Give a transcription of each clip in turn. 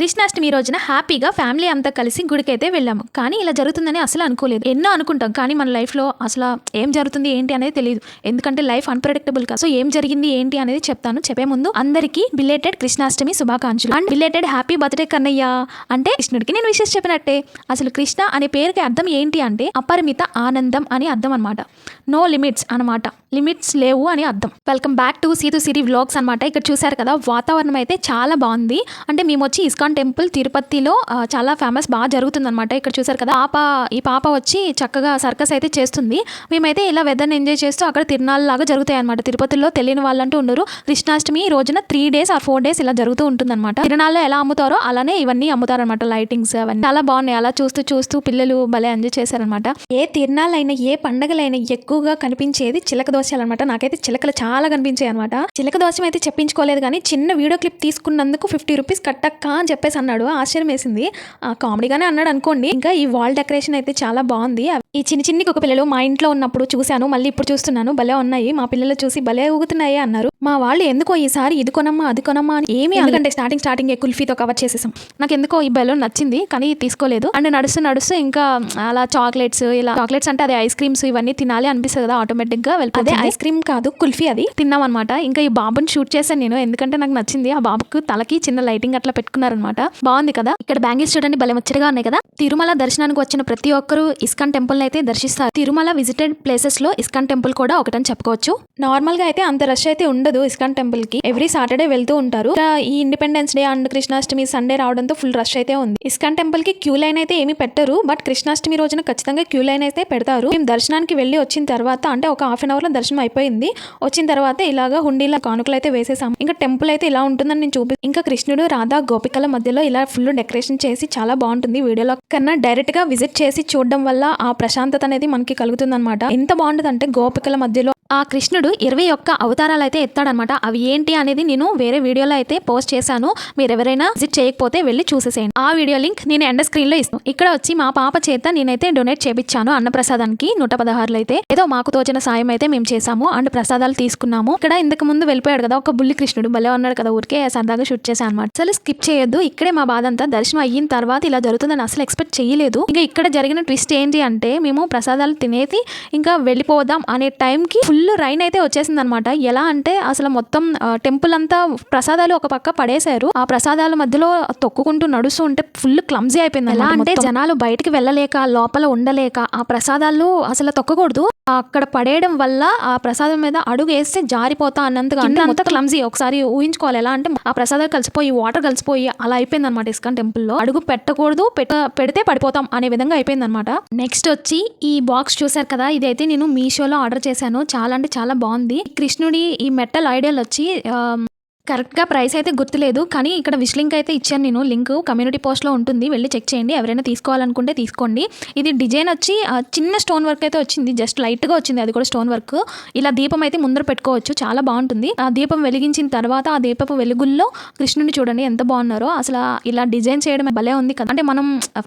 కృష్ణాష్టమి రోజున హ్యాపీగా ఫ్యామిలీ అంతా కలిసి గుడికైతే వెళ్ళాము. కానీ ఇలా జరుగుతుందని అసలు అనుకోలేదు. ఎన్నో అనుకుంటాం. కానీ మన లైఫ్లో అసలు ఏం జరుగుతుంది ఏంటి అనేది తెలియదు ఎందుకంటే లైఫ్ అన్ప్రెడిక్టబుల్ కదా సో ఏం జరిగింది ఏంటి అనేది చెప్తాను. చెప్పే ముందు అందరికీ బిలేటెడ్ కృష్ణాష్టమి శుభాకాంక్షలు. And belated happy birthday Kannayya. అంటే కృష్ణుడికి నేను విషెస్ చెప్పినట్టే. అసలు కృష్ణ అనే పేరుకి అర్థం ఏంటి అంటే అపరిమిత ఆనందం అని అర్థం అనమాట నో లిమిట్స్ అనమాట లిమిట్స్ లేవు అని అర్థం. Welcome back to Seethu Siri vlogs అనమాట ఇక్కడ చూసారు కదా వాతావరణం అయితే చాలా బాగుంది. అంటే మేము వచ్చి ఇస్కాన్ టెంపుల్ తిరుపతిలో చాలా ఫేమస్ బాగా జరుగుతుందనమాట ఇక్కడ చూసారు కదా పాప ఈ పాప వచ్చి చక్కగా సర్కస్ అయితే చేస్తుంది. మేమైతే ఇలా వెదర్ని ఎంజాయ్ చేస్తూ అక్కడ తిరునాళ్ళ లాగా జరుగుతాయి అనమాట తిరుపతిలో తెలియని వాళ్ళంటూ ఉండరు. కృష్ణాష్టమి రోజున three days or four days ఇలా జరుగుతూ ఉంటుంది తిరునాళ్ళు ఎలా అమ్ముతారో అలానే ఇవన్నీ అమ్ముతారనమాట లైటింగ్స్ అవన్నీ. చాలా బాగున్నాయి. అలా చూస్తూ చూస్తూ పిల్లలు భలే ఎంజాయ్ చేశారనమాట ఏ తిరునాళ్ళైనా ఏ పండగలైనా ఎక్కువగా కనిపించేది చిలక దోశలు అనమాట నాకైతే చిలకలు చాలా కనిపించాయి అనమాట చిలక దోశం అయితే చెప్పించుకోలేదు కానీ చిన్న వీడియో క్లిప్ తీసుకున్నందుకు ఫిఫ్టీ రూపీస్ కట్టక్క అని చెప్పేసి అన్నాడు. ఆశ్చర్యం వేసింది కామెడీగానే అన్నాడు అనుకోండి. ఇంకా ఈ వాల్ డెకరేషన్ అయితే చాలా బాగుంది. ఈ చిన్న చిన్ని కుక్క పిల్లలు మా ఇంట్లో ఉన్నప్పుడు చూశాను మళ్ళీ ఇప్పుడు చూస్తున్నాను. భలే ఉన్నాయి. మా పిల్లలు చూసి భలే ఊగుతున్నాయి అన్నారు. మా వాళ్ళు ఎందుకో ఈసారి ఇది కొనమ్మా అది కొనమ్మా అని ఏమి ఎందుకంటే స్టార్టింగ్ స్టార్టింగ్ కుల్ఫీతో కవర్ చేసేసాం. నాకు ఎందుకో ఈ బెలూన్ నచ్చింది కానీ తీసుకోలేదు. అండ్ నడుస్తూ నడుస్తూ ఇంకా అలా చాక్లెట్స్ ఇలా చాక్లెట్స్ అంటే అదే ఐస్ క్రీమ్స్ ఇవన్నీ తినాలి అనిపిస్తుంది కదా ఆటోమేటిక్గా వెళ్ళిపోతే ఐస్ క్రీమ్ కాదు కుల్ఫీ అది. తిన్నాం అనమాట ఇంకా ఈ బాబుని షూట్ చేశాను నేను ఎందుకంటే నాకు నచ్చింది. ఆ బాబుకు తలకి చిన్న లైటింగ్ అట్లా పెట్టుకున్నారనమాట బాగుంది కదా? ఇక్కడ బ్యాంగిల్స్ చూడండి భలే ముచ్చటగా ఉన్నాయి కదా? తిరుమల దర్శనానికి వచ్చిన ప్రతి ఒక్కరు ఇస్కాన్ టెంపుల్ అయితే దర్శిస్తారు. తిరుమల విజిటెడ్ ప్లేసెస్లో ఇస్కాన్ టెంపుల్ కూడా ఒకటని చెప్పుకోవచ్చు. నార్మల్గా అయితే అంత రష్ అయితే ఉండదు ఇస్కాన్ టెంపుల్కి. ఎవ్రీ సాటర్డే వెళ్తూ ఉంటారు. ఈ Independence Day and Krishnashtami Sunday రావడంతో ఫుల్ రష్ అయితే ఉంది. ఇస్కాన్ టెంపుల్కి క్యూ లైన్ అయితే ఏమీ పెట్టరు. బట్ కృష్ణాష్టమి రోజున ఖచ్చితంగా క్యూ లైన్ అయితే పెడతారు. మేము దర్శనానికి వెళ్ళి వచ్చిన తర్వాత అంటే ఒక హాఫ్ అన్ అవర్లో దర్శనం అయిపోయింది. వచ్చిన తర్వాత ఇలాగా హుండీల కానుకలు అయితే వేసేసాం ఇంకా టెంపుల్ అయితే ఇలా ఉంటుందని నేను చూపి ఇంకా కృష్ణుడు రాధా గోపికల మధ్యలో ఇలా ఫుల్ డెకరేషన్ చేసి చాలా బాగుంటుంది వీడియోలో. కన్నా డైరెక్ట్గా విజిట్ చేసి చూడడం వల్ల ఆ ప్రశాంతత అనేది మనకి కలుగుతుంది అనమాట ఎంత బాగుంటుంది అంటే గోపికల మధ్యలో ఆ కృష్ణుడు ఇరవై ఒక్క అవతారాలు అయితే ఎత్తాడనమాట. అవి ఏంటి అనేది నేను వేరే వీడియోలో అయితే పోస్ట్ చేశాను. మీరు ఎవరైనా విజిట్ చేయకపోతే వెళ్ళి చూసేసేయండి. ఆ వీడియో లింక్ నేను ఎండ స్క్రీన్లో ఇస్తాను ఇక్కడ వచ్చి మా పాప చేత నేనైతే డొనేట్ చేపించాను అన్నప్రసాదానికి నూట పదహారులు అయితే. ఏదో మాకు తోచిన సాయం అయితే మేము చేసాము అండ్ ప్రసాదాలు తీసుకున్నాము. ఇక్కడ ఇంతకు ముందు వెళ్ళిపోయాడు కదా ఒక బుల్లి కృష్ణుడు. భలే ఉన్నాడు కదా ఊరికే సరదాగా షూట్ చేశాను అనమాట అసలు స్కిప్ చేయొద్దు. ఇక్కడే మా బాధ అంతా దర్శనం అయిన తర్వాత ఇలా జరుగుతుందని అసలు ఎక్స్పెక్ట్ చేయలేదు. ఇంకా ఇక్కడ జరిగిన ట్విస్ట్ ఏంటి అంటే మేము ప్రసాదాలు తినేసి ఇంకా వెళ్ళిపోదాం అనే టైంకి ఫుల్ రైన్ అయితే వచ్చేసింది అనమాట ఎలా అంటే అసలు మొత్తం టెంపుల్ అంతా ప్రసాదాలు ఒక పక్క పడేశారు. ఆ ప్రసాదాల మధ్యలో తొక్కుకుంటూ నడుస్తూ ఉంటే ఫుల్ క్లమ్జీ అయిపోయింది ఎలా అంటే జనాలు బయటికి వెళ్ళలేక లోపల ఉండలేక ఆ ప్రసాదాలు అసలు తొక్కకూడదు. అక్కడ పడేయడం వల్ల ఆ ప్రసాదం మీద అడుగు వేస్తే జారిపోతా అన్నంతగా అంటే అంత క్లమ్జీ. ఒకసారి ఊహించుకోవాలి. ఎలా అంటే ఆ ప్రసాదాలు కలిసిపోయి వాటర్ కలిసిపోయి అలా అయిపోయింది అనమాట ఇస్కాన్ టెంపుల్లో. అడుగు పెట్టకూడదు పెట్ట పెడితే పడిపోతాం అనే విధంగా అయిపోయింది అనమాట నెక్స్ట్ వచ్చి ఈ బాక్స్ చూసారు కదా ఇదైతే నేను మీషోలో ఆర్డర్ చేశాను. చాలా అంటే చాలా బాగుంది. కృష్ణుడి ఈ మెటల్ ఐడియల్ వచ్చి ఆ, కరెక్ట్గా ప్రైస్ అయితే గుర్తులేదు కానీ ఇక్కడ విష్ లింక్ అయితే ఇచ్చాను నేను. లింక్ కమ్యూనిటీ పోస్ట్లో ఉంటుంది వెళ్ళి చెక్ చేయండి. ఎవరైనా తీసుకోవాలనుకుంటే తీసుకోండి. ఇది డిజైన్ వచ్చి ఆ, చిన్న స్టోన్ వర్క్ అయితే వచ్చింది. జస్ట్ లైట్గా వచ్చింది అది కూడా స్టోన్ వర్క్. ఇలా దీపం అయితే ముందర పెట్టుకోవచ్చు చాలా బాగుంటుంది. ఆ దీపం వెలిగించిన తర్వాత ఆ దీపపు వెలుగుల్లో కృష్ణుని చూడండి ఎంత బాగున్నారో. అసలు ఇలా డిజైన్ చేయడం భలే ఉంది కదా. అంటే మనం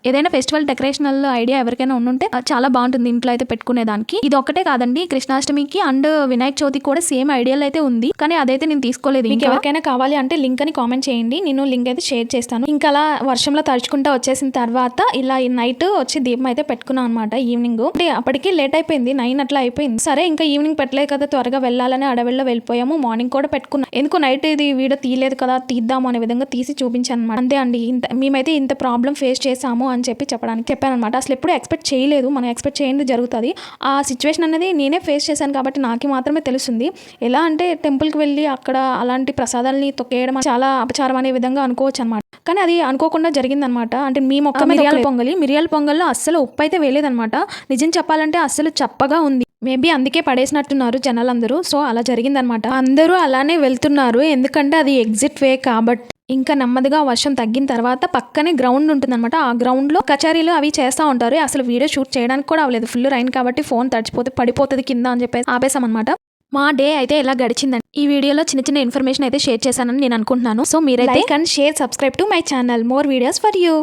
ఏదైనా ఫెస్టివల్ డెకరేషనల్ ఐడియా ఎవరికైనా ఉండుంటే చాలా బాగుంటుంది ఇంట్లో అయితే పెట్టుకునే దానికి. ఇది ఒక్కటే కాదండి కృష్ణాష్టమికి అండ్ వినాయక చవితికి కూడా సేమ్ ఐడియాలు అయితే ఉంది. కానీ అదైతే నేను తీసుకోలేదు. ఇంకా ఎవరికైనా కావాలి అంటే లింక్ అని కామెంట్ చేయండి. నేను లింక్ అయితే షేర్ చేస్తాను. ఇంకా అలా వర్షంలో తడుచుకుంటా వచ్చేసిన తర్వాత ఇలా నైట్ వచ్చి దీపం అయితే పెట్టుకున్నాను అనమాట ఈవినింగ్ అంటే అప్పటికి లేట్ అయిపోయింది. నైన్ అట్లా అయిపోయింది. సరే ఇంకా ఈవినింగ్ పెట్టలేదు కదా త్వరగా వెళ్ళాలని అడవిలో వెళ్ళిపోయాము. మార్నింగ్ కూడా పెట్టుకున్నాం. ఎందుకు నైట్ ఇది వీడియో తీయలేదు కదా తీద్దాము అనే విధంగా తీసి చూపించాను అనమాట అంతే అండి. ఇంత మేమైతే ఇంత ప్రాబ్లం ఫేస్ చేసాము అని చెప్పి చెప్పడానికి చెప్పాను అనమాట అసలు ఎప్పుడు ఎక్స్పెక్ట్ చేయలేదు. మనం ఎక్స్పెక్ట్ చేయండి జరుగుతుంది. ఆ సిచ్యువేషన్ అనేది నేనే ఫేస్ చేశాను కాబట్టి నాకు మాత్రమే తెలుస్తుంది. ఎలా అంటే టెంపుల్కి వెళ్ళి అక్కడ అలాంటి ప్రసాదాలని తొక్కేయడం చాలా అపచారం అనే విధంగా అనుకోవచ్చు అనమాట కానీ అది అనుకోకుండా జరిగిందనమాట అంటే మీ మొక్క మిరియాల పొంగలి మిరియాల పొంగల్లో అస్సలు ఉప్పు అయితే వేయలేదనమాట నిజం చెప్పాలంటే అస్సలు చప్పగా ఉంది. మేబీ అందుకే పడేసినట్టున్నారు జనాలందరూ. సో అలా జరిగిందనమాట అందరూ అలానే వెళ్తున్నారు. ఎందుకంటే అది ఎగ్జిట్ వే కాబట్టి ఇంకా నెమ్మదిగా వర్షం తగ్గిన తర్వాత పక్కనే గ్రౌండ్ ఉంటుందన్నమాట. ఆ గ్రౌండ్లో కచేరీలు అవి చేస్తూ ఉంటారు. అసలు వీడియో షూట్ చేయడానికి కూడా అవ్వలేదు. ఫుల్ రైన్ కాబట్టి ఫోన్ తడిచిపోతే పడిపోతుంది కింద అని చెప్పేసి ఆపేసాం అనమాట మా డే అయితే ఇలా గడిచిందండి ఈ వీడియోలో చిన్న చిన్న ఇన్ఫర్మేషన్ అయితే షేర్ చేశానని నేను అనుకుంటున్నాను. సో మీరైతే like and share subscribe to my channel more videos for you